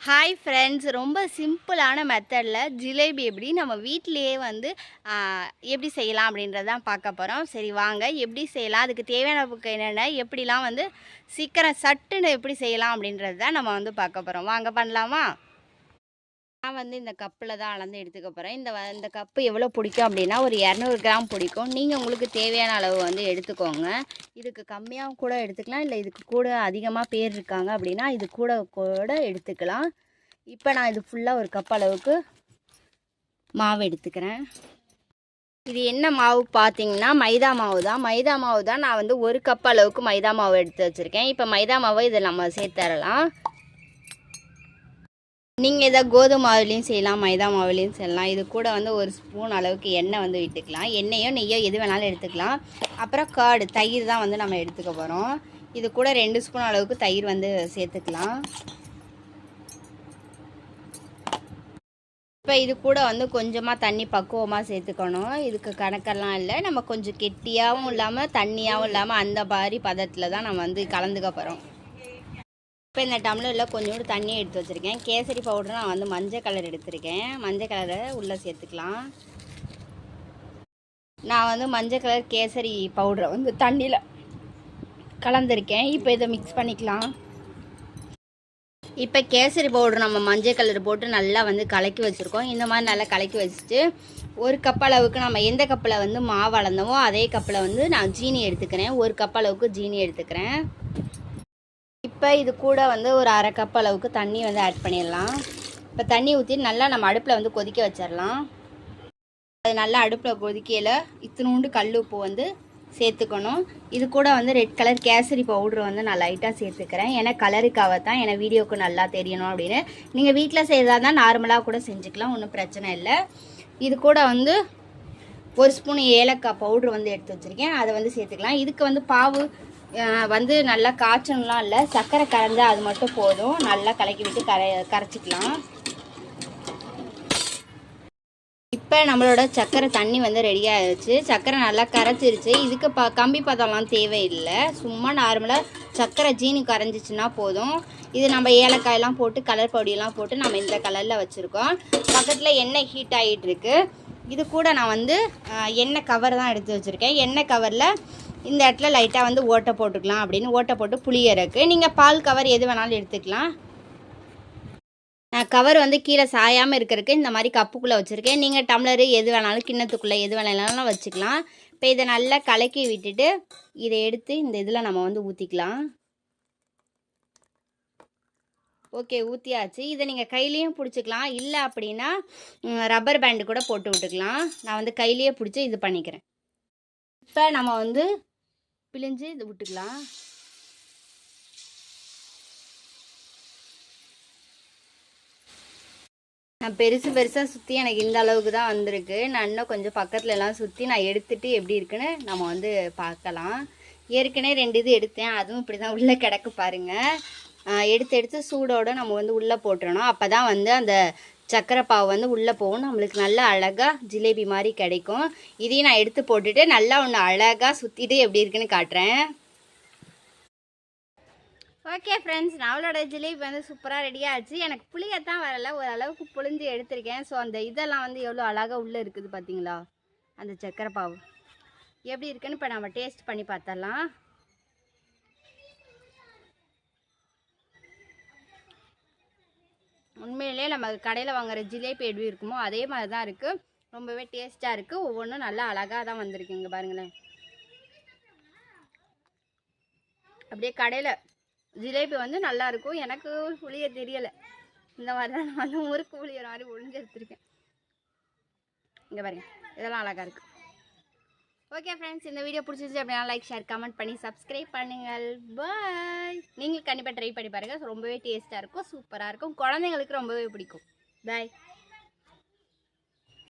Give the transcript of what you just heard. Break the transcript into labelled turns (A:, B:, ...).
A: Hi friends ரொம்ப சிம்பிளான மெத்தடில் ஜிலேபி எப்படி நம்ம வீட்டிலேயே வந்து எப்படி செய்யலாம் அப்படின்றதான் பார்க்க போகிறோம் சரி வாங்க. எப்படி செய்யலாம்? அதுக்கு தேவையான புக்கு என்னென்ன எப்படிலாம் வந்து சீக்கிரம் சட்டுன்னு எப்படி செய்யலாம் அப்படின்றது தான் நம்ம வந்து பார்க்க போகிறோம் வாங்க பண்ணலாமா? நான் வந்து இந்த கப்பில் தான் அளந்து எடுத்துக்க போகிறேன் இந்த வ- இந்த கப்பு எவ்வளோ பிடிக்கும் அப்படின்னா ஒரு இரநூறு கிராம் பிடிக்கும். நீங்கள் உங்களுக்கு தேவையான அளவு வந்து எடுத்துக்கோங்க. இதுக்கு கம்மியாகவும் கூட எடுத்துக்கலாம். இல்லை இதுக்கு கூட அதிகமாக பேர் இருக்காங்க அப்படின்னா இது கூட கூட எடுத்துக்கலாம். இப்போ நான் இது ஃபுல்லாக ஒரு கப் அளவுக்கு மாவு எடுத்துக்கிறேன். இது என்ன மாவு பார்த்தீங்கன்னா மைதா மாவு தான். மைதா மாவு தான் நான் வந்து ஒரு கப் அளவுக்கு மைதா மாவு எடுத்து வச்சுருக்கேன். இப்போ மைதா மாவை இதை நம்ம சேர்த்துறலாம் நீங்கள் இதை கோதுமை மாவுலேயும் செய்யலாம் மைதா மாவுலேயும் செய்யலாம். இது கூட வந்து ஒரு ஸ்பூன் அளவுக்கு எண்ணெய் வந்து விட்டுக்கலாம். எண்ணெயோ நெய்யோ எது வேணாலும் எடுத்துக்கலாம். அப்புறம் காடு தயிர் தான் வந்து நம்ம எடுத்துக்க போகிறோம் இது கூட ரெண்டு ஸ்பூன் அளவுக்கு தயிர் வந்து சேர்த்துக்கலாம். இப்போ இது கூட வந்து கொஞ்சமாக தண்ணி பக்குவமாக சேர்த்துக்கணும். இதுக்கு கணக்கெல்லாம் இல்லை. நம்ம கொஞ்சம் கெட்டியாகவும் இல்லாமல் தண்ணியாகவும் இல்லாமல் அந்த மாதிரி பதத்தில் தான் நம்ம வந்து கலந்துக்க போகிறோம் இப்போ இந்த டம்ளரில் கொஞ்சோண்டு தண்ணி எடுத்து வச்சுருக்கேன். கேசரி பவுடர் நான் வந்து மஞ்சள் கலர் எடுத்திருக்கேன். மஞ்சள் கலரை உள்ளே சேர்த்துக்கலாம். நான் வந்து மஞ்சள் கலர் கேசரி பவுடரை வந்து தண்ணியில் கலந்துருக்கேன். இப்போ இதை மிக்ஸ் பண்ணிக்கலாம். இப்போ கேசரி பவுடர் நம்ம மஞ்சள் கலர் போட்டு நல்லா வந்து கலக்கி வச்சுருக்கோம். இந்த மாதிரி நல்லா கலக்கி வச்சுட்டு ஒரு கப் அளவுக்கு நம்ம எந்த கப்பில் வந்து மாவு அளந்தோமோ அதே கப்பில் வந்து நான் ஜீனி எடுத்துக்கிறேன். ஒரு கப் அளவுக்கு ஜீனி எடுத்துக்கிறேன். இப்போ இது கூட வந்து ஒரு அரை கப் அளவுக்கு தண்ணி வந்து ஆட் பண்ணிடலாம். இப்போ தண்ணி ஊற்றி நல்லா நம்ம அடுப்பில் வந்து கொதிக்க வச்சிடலாம். அது நல்லா அடுப்பில் கொதிக்கையில் இத்தினூண்டு கல் உப்பு வந்து சேர்த்துக்கணும். இது கூட வந்து ரெட் கலர் கேசரி பவுட்ரு வந்து நான் லைட்டாக சேர்த்துக்கிறேன். ஏன்னா கலருக்காக தான் ஏன்னா வீடியோக்கு நல்லா தெரியணும் அப்படின்னு. நீங்கள் வீட்டில் செய்கிறதா தான் நார்மலாக கூட செஞ்சுக்கலாம் ஒன்றும் பிரச்சனை இல்லை. இது கூட வந்து ஒரு ஸ்பூன் ஏலக்காய் பவுட்ரு வந்து எடுத்து வச்சுருக்கேன். அதை வந்து சேர்த்துக்கலாம். இதுக்கு வந்து பாவு வந்து நல்லா காய்ச்சணும்லாம் இல்லை. சர்க்கரை கலந்து அது மட்டும் போதும். நல்லா கலக்கி விட்டு கரை கரைச்சிக்கலாம். இப்போ நம்மளோட சர்க்கரை தண்ணி வந்து ரெடி ஆயிடுச்சு. சர்க்கரை நல்லா கரைச்சிருச்சு. இதுக்கு ப கம்பி பதம்லாம் தேவையில்லை. சும்மா நார்மலாக சர்க்கரை ஜீனி கரைஞ்சிச்சுன்னா போதும். இது நம்ம ஏலக்காயெல்லாம் போட்டு கலர் பொடியெல்லாம் போட்டு நம்ம இந்த கலரில் வச்சுருக்கோம். பக்கத்தில் எண்ணெய் ஹீட் ஆகிட்டுருக்கு இது கூட நான் வந்து எண்ணெய் கவர் தான் எடுத்து வச்சுருக்கேன். எண்ணெய் கவரில் இந்த இடத்துல லைட்டாக வந்து ஓட்டை போட்டுக்கலாம் அப்படின்னு. ஓட்டை போட்டு புளியறக்கு நீங்கள் பால் கவர் எது வேணாலும் எடுத்துக்கலாம். நான் கவர் வந்து கீழே சாயாமல் இருக்கிறதுக்கு இந்த மாதிரி கப்புக்குள்ளே வச்சுருக்கேன். நீங்கள் டம்ளரு எது வேணாலும் கிண்ணத்துக்குள்ளே எது வேணாலும் வச்சுக்கலாம். இப்போ இதை நல்லா கலக்கி விட்டுட்டு இதை எடுத்து இந்த இதில் நம்ம வந்து ஊற்றிக்கலாம் ஓகே ஊற்றியாச்சு இதை நீங்கள் கையிலையும் பிடிச்சிக்கலாம். இல்லை அப்படின்னா ரப்பர் பேண்டு கூட போட்டு விட்டுக்கலாம். நான் வந்து கையிலையே பிடிச்சி இது பண்ணிக்கிறேன். இப்போ நம்ம வந்து பிழிஞ்சு இது விட்டுக்கலாம். நான் பெருசு பெருசாக சுற்றி எனக்கு இந்த அளவுக்கு தான் வந்திருக்கு. நான் இன்னும் கொஞ்சம் பக்கத்துல எல்லாம் சுற்றி நான் எடுத்துட்டு எப்படி இருக்குன்னு நம்ம வந்து பார்க்கலாம். ஏற்கனவே ரெண்டு இது எடுத்தேன். அதுவும் இப்படி தான் உள்ளே கிடக்கு பாருங்க. எடுத்து எடுத்து சூடோடு நம்ம வந்து உள்ளே போட்டுறணும். அப்போ தான் வந்து அந்த சக்கரை பாவு வந்து உள்ளே போகும். நம்மளுக்கு நல்லா அழகாக ஜிலேபி மாதிரி கிடைக்கும். இதையும் நான் எடுத்து போட்டுட்டு நல்லா ஒன்று அழகாக சுற்றிட்டு எப்படி இருக்குன்னு காட்டுறேன். ஓகே ஃப்ரெண்ட்ஸ் நம்மளோட ஜிலேபி வந்து சூப்பராக ரெடி ஆச்சு. எனக்கு புளியத்தான் வரல. ஓரளவுக்கு புளிஞ்சு எடுத்திருக்கேன். ஸோ அந்த இதெல்லாம் வந்து எவ்வளோ அழகாக உள்ளே இருக்குது பார்த்தீங்களா அந்த சக்கரை பாவு எப்படி இருக்குன்னு இப்போ நம்ம டேஸ்ட் பண்ணி பார்த்தலாம் உண்மையிலே நம்ம கடையில் வாங்குற ஜிலேபி எப்படி இருக்குமோ அதே மாதிரி தான் இருக்குது ரொம்பவே டேஸ்ட்டாக இருக்குது ஒவ்வொன்றும் நல்லா அழகாக தான் வந்திருக்கு இங்கே பாருங்களேன். அப்படியே கடையில் ஜிலேபி வந்து நல்லா இருக்கும். எனக்கு புளிய தெரியலை. இந்த மாதிரி தான் நான் வந்து முறுக்கு புளியற மாதிரி ஒழிஞ்சு எடுத்துருக்கேன். இங்கே பாருங்க. இதெல்லாம் அழகாக இருக்குது ஓகே ஃப்ரெண்ட்ஸ் இந்த வீடியோ பிடிச்சிருச்சு அப்படின்னா லைக் ஷேர் கமெண்ட் பண்ணி சப்ஸ்கிரைப் பண்ணுங்கள். பாய் நீங்கள் கண்டிப்பாக ட்ரை பண்ணி பாருங்கள் ரொம்பவே டேஸ்ட்டாக இருக்கும் சூப்பராக இருக்கும். குழந்தைங்களுக்கு ரொம்பவே பிடிக்கும். பாய்